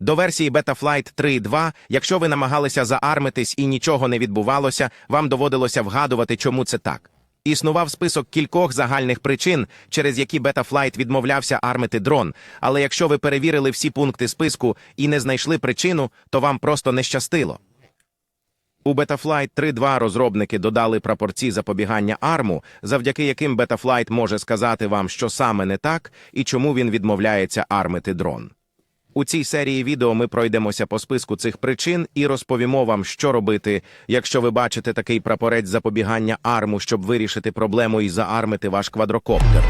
До версії Betaflight 3.2, якщо ви намагалися заармитись і нічого не відбувалося, вам доводилося вгадувати, чому це так. Існував список кількох загальних причин, через які Betaflight відмовлявся армити дрон, але якщо ви перевірили всі пункти списку і не знайшли причину, то вам просто не щастило. У Betaflight 3.2 розробники додали прапорці запобігання арму, завдяки яким Betaflight може сказати вам, що саме не так і чому він відмовляється армити дрон. У цій серії відео ми пройдемося по списку цих причин і розповімо вам, що робити, якщо ви бачите такий прапорець запобігання арму, щоб вирішити проблему і заармити ваш квадрокоптер.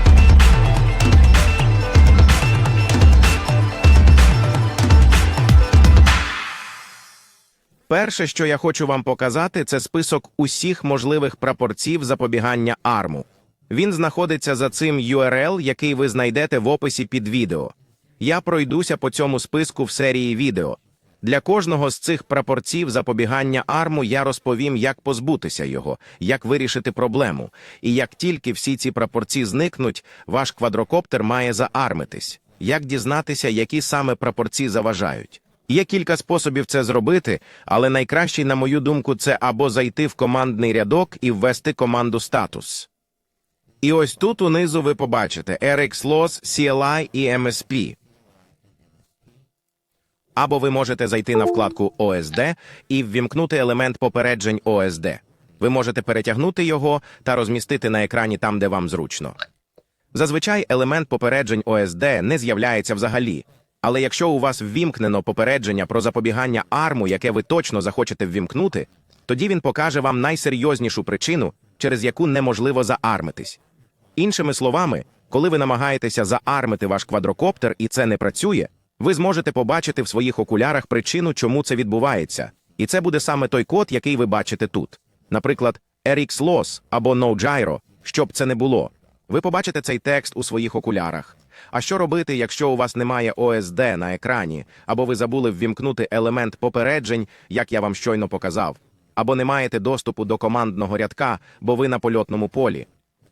Перше, що я хочу вам показати, це список усіх можливих прапорців запобігання арму. Він знаходиться за цим URL, який ви знайдете в описі під відео. Я пройдуся по цьому списку в серії відео. Для кожного з цих прапорців запобігання арму я розповім, як позбутися його, як вирішити проблему. І як тільки всі ці прапорці зникнуть, ваш квадрокоптер має заармитись. Як дізнатися, які саме прапорці заважають? Є кілька способів це зробити, але найкращий, на мою думку, це або зайти в командний рядок і ввести команду статус. І ось тут унизу ви побачите RxLoss, CLI і MSP. Або ви можете зайти на вкладку OSD і ввімкнути елемент попереджень OSD. Ви можете перетягнути його та розмістити на екрані там, де вам зручно. Зазвичай елемент попереджень OSD не з'являється взагалі. Але якщо у вас ввімкнено попередження про запобігання арму, яке ви точно захочете ввімкнути, тоді він покаже вам найсерйознішу причину, через яку неможливо заармитись. Іншими словами, коли ви намагаєтеся заармити ваш квадрокоптер і це не працює, ви зможете побачити в своїх окулярах причину, чому це відбувається. І це буде саме той код, який ви бачите тут. Наприклад, RxLoss або NoGyro, щоб це не було. Ви побачите цей текст у своїх окулярах. А що робити, якщо у вас немає OSD на екрані, або ви забули ввімкнути елемент попереджень, як я вам щойно показав, або не маєте доступу до командного рядка, бо ви на польотному полі?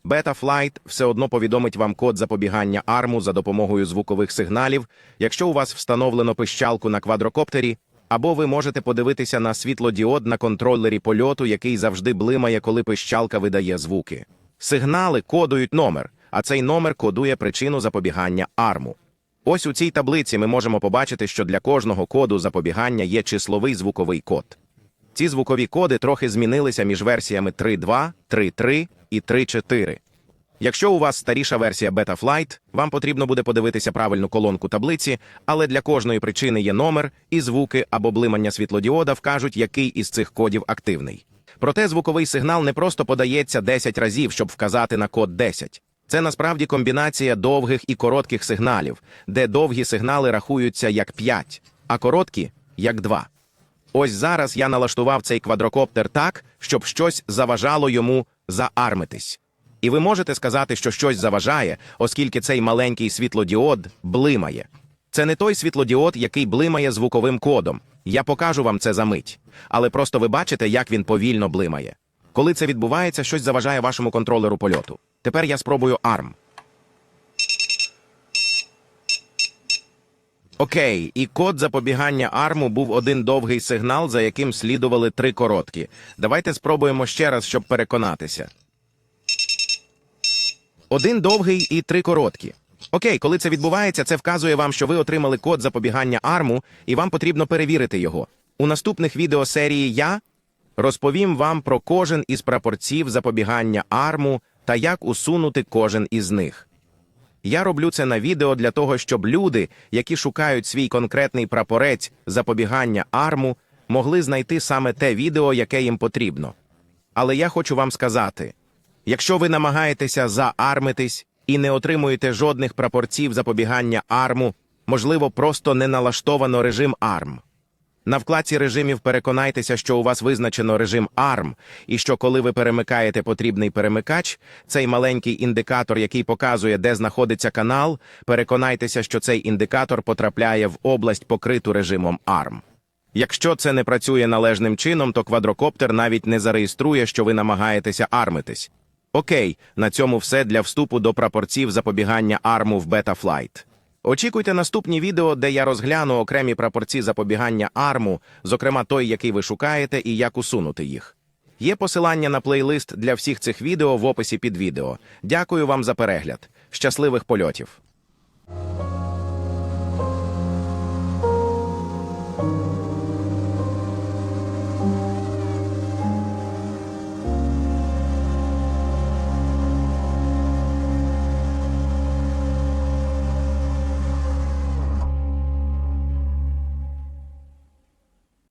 Betaflight все одно повідомить вам код запобігання арму за допомогою звукових сигналів, якщо у вас встановлено пищалку на квадрокоптері, або ви можете подивитися на світлодіод на контролері польоту, який завжди блимає, коли пищалка видає звуки. Сигнали кодують номер, а цей номер кодує причину запобігання арму. Ось у цій таблиці ми можемо побачити, що для кожного коду запобігання є числовий звуковий код. Ці звукові коди трохи змінилися між версіями 3.2, 3.3 і 3.4. Якщо у вас старіша версія Betaflight, вам потрібно буде подивитися правильну колонку таблиці, але для кожної причини є номер, і звуки або блимання світлодіода вкажуть, який із цих кодів активний. Проте звуковий сигнал не просто подається 10 разів, щоб вказати на код 10. Це насправді комбінація довгих і коротких сигналів, де довгі сигнали рахуються як 5, а короткі як 2. Ось зараз я налаштував цей квадрокоптер так, щоб щось заважало йому заармитись. І ви можете сказати, що щось заважає, оскільки цей маленький світлодіод блимає. Це не той світлодіод, який блимає звуковим кодом. Я покажу вам це за мить. Але просто ви бачите, як він повільно блимає. Коли це відбувається, щось заважає вашому контролеру польоту. Тепер я спробую ARM. Окей, і код запобігання арму був один довгий сигнал, за яким слідували три короткі. Давайте спробуємо ще раз, щоб переконатися. Один довгий і три короткі. Окей, коли це відбувається, це вказує вам, що ви отримали код запобігання арму, і вам потрібно перевірити його. У наступних відео серії я розповім вам про кожен із прапорців запобігання арму та як усунути кожен із них. Я роблю це на відео для того, щоб люди, які шукають свій конкретний прапорець запобігання арму, могли знайти саме те відео, яке їм потрібно. Але я хочу вам сказати: якщо ви намагаєтеся заармитись і не отримуєте жодних прапорців запобігання арму, можливо, просто не налаштовано режим арм. На вкладці режимів переконайтеся, що у вас визначено режим ARM, і що коли ви перемикаєте потрібний перемикач, цей маленький індикатор, який показує, де знаходиться канал, переконайтеся, що цей індикатор потрапляє в область, покриту режимом ARM. Якщо це не працює належним чином, то квадрокоптер навіть не зареєструє, що ви намагаєтеся армитись. Окей, на цьому все для вступу до прапорців запобігання арму в Betaflight. Очікуйте наступні відео, де я розгляну окремі прапорці запобігання арму, зокрема той, який ви шукаєте, і як усунути їх. Є посилання на плейлист для всіх цих відео в описі під відео. Дякую вам за перегляд. Щасливих польотів!